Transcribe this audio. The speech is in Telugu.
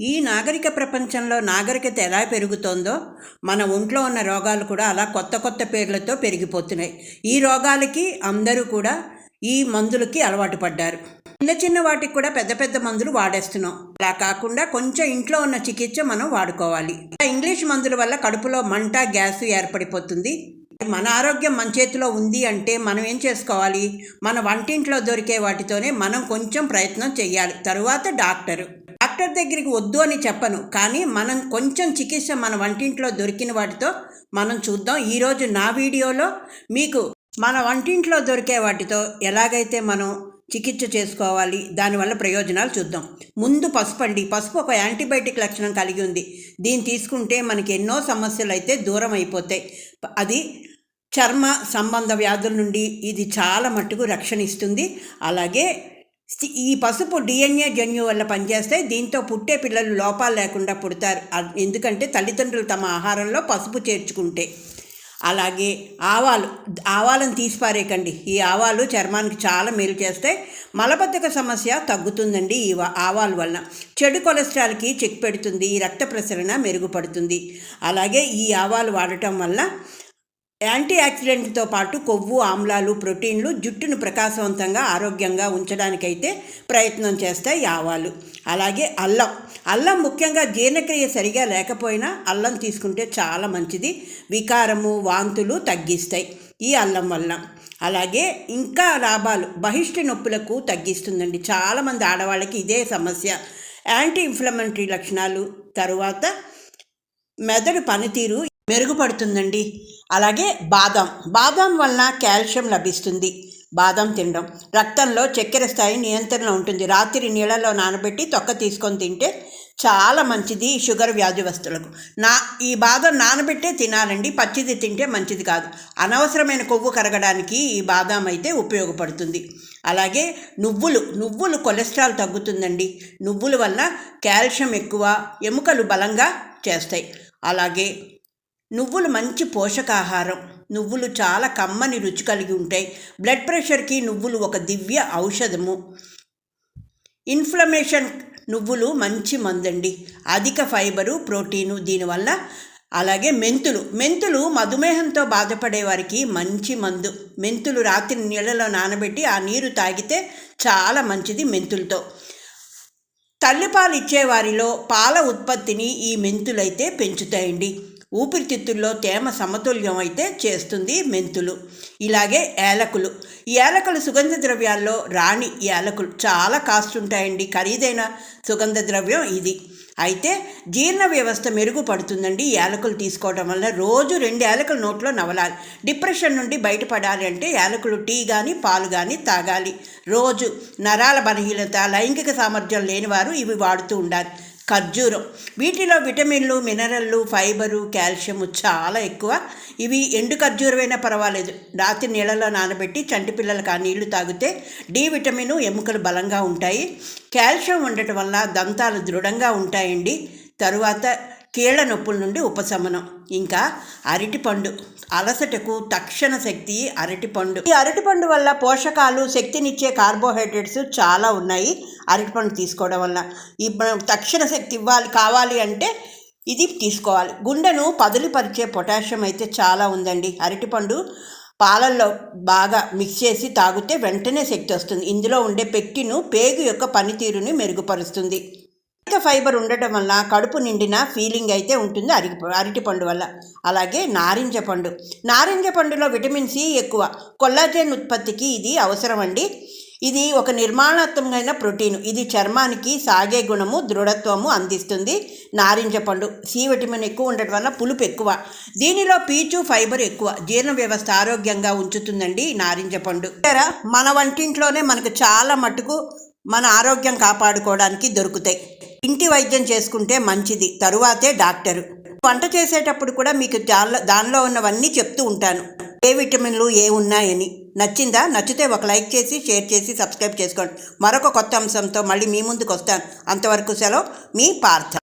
ఈ నాగరిక ప్రపంచంలో నాగరికత ఎలా పెరుగుతోందో మన ఒంట్లో ఉన్న రోగాలు కూడా అలా కొత్త కొత్త పేర్లతో పెరిగిపోతున్నాయి. ఈ రోగాలకి అందరూ కూడా ఈ మందులకి అలవాటు పడ్డారు. చిన్న చిన్న వాటికి కూడా పెద్ద పెద్ద మందులు వాడేస్తున్నాం. అలా కాకుండా కొంచెం ఇంట్లో ఉన్న చికిత్స మనం వాడుకోవాలి. ఇంగ్లీష్ మందుల వల్ల కడుపులో మంట గ్యాస్ ఏర్పడిపోతుంది. మన ఆరోగ్యం మన చేతిలో ఉంది అంటే మనం ఏం చేసుకోవాలి? మన వంటింట్లో దొరికే వాటితోనే మనం కొంచెం ప్రయత్నం చేయాలి తరువాత డాక్టరు. డాక్టర్ దగ్గరికి వద్దు అని చెప్పను. కానీ మనం కొంచెం చికిత్స మన వంటింట్లో దొరికిన వాటితో మనం చూద్దాం. ఈరోజు నా వీడియోలో మీకు మన వంటింట్లో దొరికే వాటితో ఎలాగైతే మనం చికిత్స చేసుకోవాలి దానివల్ల ప్రయోజనాలు చూద్దాం. ముందు పసుపు అండి. పసుపు ఒక యాంటీబయాటిక్ లక్షణం కలిగి ఉంది. దీన్ని తీసుకుంటే మనకి ఎన్నో సమస్యలు అయితే దూరం అయిపోతాయి. అది చర్మ సంబంధ వ్యాధుల నుండి ఇది చాలా మట్టుకు రక్షణ ఇస్తుంది. అలాగే ఈ పసుపు డిఎన్ఏ జన్యు వల్ల పనిచేస్తే దీంతో పుట్టే పిల్లలు లోపాలు లేకుండా పుడతారు. ఎందుకంటే తల్లిదండ్రులు తమ ఆహారంలో పసుపు చేర్చుకుంటే. అలాగే ఆవాలు ఆవాలను తీసిపారేకండి ఈ ఆవాలు చర్మానికి చాలా మేలు చేస్తే మలబద్ధక సమస్య తగ్గుతుందండి ఈ ఆవాల వల్ల చెడు కొలెస్ట్రాల్కి చెక్ పెడుతుంది. రక్త ప్రసరణ మెరుగుపడుతుంది. అలాగే ఈ ఆవాలు వాడటం వల్ల యాంటీ ఆక్సిడెంట్తో పాటు కొవ్వు ఆమ్లాలు ప్రోటీన్లు జుట్టును ప్రకాశవంతంగా ఆరోగ్యంగా ఉంచడానికైతే ప్రయత్నం చేస్తాయి ఆవాలు. అలాగే అల్లం. అల్లం ముఖ్యంగా జీర్ణక్రియ సరిగా లేకపోయినా అల్లం తీసుకుంటే చాలా మంచిది. వికారము వాంతులు తగ్గిస్తాయి ఈ అల్లం వల్ల అలాగే ఇంకా లాభాలు. బహిష్టి నొప్పులకు తగ్గిస్తుందండి. చాలామంది ఆడవాళ్ళకి ఇదే సమస్య. యాంటీ ఇన్ఫ్లమెంటరీ లక్షణాలు తరువాత మెదడు పనితీరు మెరుగుపడుతుందండి. అలాగే బాదం. బాదం వలన కాల్షియం లభిస్తుంది. బాదం తినడం. రక్తంలో చక్కెర స్థాయి నియంత్రణ ఉంటుంది. రాత్రి నీళ్ళలో నానబెట్టి తొక్క తీసుకొని తింటే చాలా మంచిది షుగర్ వ్యాధివస్తులకు నా ఈ బాదం నానబెట్టే తినాలండి. పచ్చిది తింటే మంచిది కాదు. అనవసరమైన కొవ్వు కరగడానికి ఈ బాదం అయితే ఉపయోగపడుతుంది. అలాగే నువ్వులు. నువ్వులు కొలెస్ట్రాల్ తగ్గుతుందండి. నువ్వుల వల్ల కాల్షియం ఎక్కువ ఎముకలు బలంగా చేస్తాయి. అలాగే నువ్వులు మంచి పోషకాహారం. నువ్వులు చాలా కమ్మని రుచి కలిగి ఉంటాయి. బ్లడ్ ప్రెషర్కి నువ్వులు ఒక దివ్య ఔషధము. ఇన్ఫ్లమేషన్ నువ్వులు మంచి మందండి. అధిక ఫైబరు ప్రోటీను దీనివల్ల అలాగే మెంతులు. మెంతులు మధుమేహంతో బాధపడే వారికి మంచి మందు. మెంతులు రాత్రి నీళ్ళలో నానబెట్టి ఆ నీరు తాగితే చాలా మంచిది మెంతులతో. తల్లిపాలు ఇచ్చేవారిలో పాల ఉత్పత్తిని ఈ మెంతులైతే పెంచుతాయండి. ఊపిరితిత్తుల్లో తేమ సమతుల్యం అయితే చేస్తుంది మెంతులు. ఇలాగే ఏలకులు ఈ ఏలకులు సుగంధ ద్రవ్యాల్లో రాణి ఏలకులు చాలా కాస్ట్ ఉంటాయండి. ఖరీదైన సుగంధ ద్రవ్యం ఇది. అయితే జీర్ణ వ్యవస్థ మెరుగుపడుతుందండి యాలకులు తీసుకోవడం వల్ల రోజు రెండు యాలకులు నోట్లో నవలాలి. డిప్రెషన్ నుండి బయటపడాలి అంటే యాలకులు టీ కానీ పాలు కానీ తాగాలి. రోజు నరాల బలహీనత లైంగిక సామర్థ్యం లేనివారు ఇవి వాడుతూ ఉండాలి. ఖర్జూరం. వీటిలో విటమిన్లు మినరల్లు ఫైబరు కాల్షియం చాలా ఎక్కువ. ఇవి ఎండు ఖర్జూరమైనా పర్వాలేదు. రాత్రి నీళ్ళలో నానబెట్టి చంటి పిల్లలకు ఆ నీళ్ళు తాగితే డి విటమిన్ ఎముకలు బలంగా ఉంటాయి. కాల్షియం ఉండటం వల్ల దంతాలు దృఢంగా ఉంటాయండి. తరువాత కీళ్ళ నొప్పుల నుండి ఉపశమనం. ఇంకా అరటిపండు. అలసటకు తక్షణ శక్తి అరటిపండు. ఈ అరటిపండు వల్ల పోషకాలు శక్తినిచ్చే కార్బోహైడ్రేట్స్ చాలా ఉన్నాయి. అరటిపండు తీసుకోవడం వల్ల. ఇప్పుడు తక్షణ శక్తి ఇవ్వాలి కావాలి అంటే ఇది తీసుకోవాలి. గుండెను పదులుపరిచే పొటాషియం అయితే చాలా ఉందండి. అరటిపండు పాలల్లో బాగా మిక్స్ చేసి తాగితే వెంటనే శక్తి వస్తుంది. ఇందులో ఉండే పెక్టిను పేగు యొక్క పనితీరుని మెరుగుపరుస్తుంది. అధిక ఫైబర్ ఉండటం వల్ల కడుపు నిండిన ఫీలింగ్ అయితే ఉంటుంది అరి అరటి పండు వల్ల. అలాగే నారింజ పండు. నారింజ పండులో విటమిన్ సి ఎక్కువ. కొల్లాజెన్ ఉత్పత్తికి ఇది అవసరం అండి ఇది ఒక నిర్మాణాత్మకమైన ప్రోటీన్. ఇది చర్మానికి సాగే గుణము దృఢత్వము అందిస్తుంది. నారింజ పండు సి విటమిన్ ఎక్కువ ఉండటం వల్ల పులుపు ఎక్కువ. దీనిలో పీచు ఫైబర్ ఎక్కువ. జీర్ణ వ్యవస్థ ఆరోగ్యంగా ఉంచుతుందండి నారింజ పండు. మన వంటింట్లోనే మనకు చాలా మటుకు మన ఆరోగ్యం కాపాడుకోవడానికి దొరుకుతాయి. ఇంటి వైద్యం చేసుకుంటే మంచిది. తరువాతే డాక్టరు. వంట చేసేటప్పుడు కూడా మీకు దానిలో ఉన్నవన్నీ చెప్తూ ఉంటాను. ఏ విటమిన్లు ఏ ఉన్నాయని. నచ్చిందా? నచ్చితే ఒక లైక్ చేసి షేర్ చేసి సబ్స్క్రైబ్ చేసుకోండి. మరొక కొత్త అంశంతో మళ్ళీ మీ ముందుకు వస్తాను. అంతవరకు సెలవు మీ పార్థ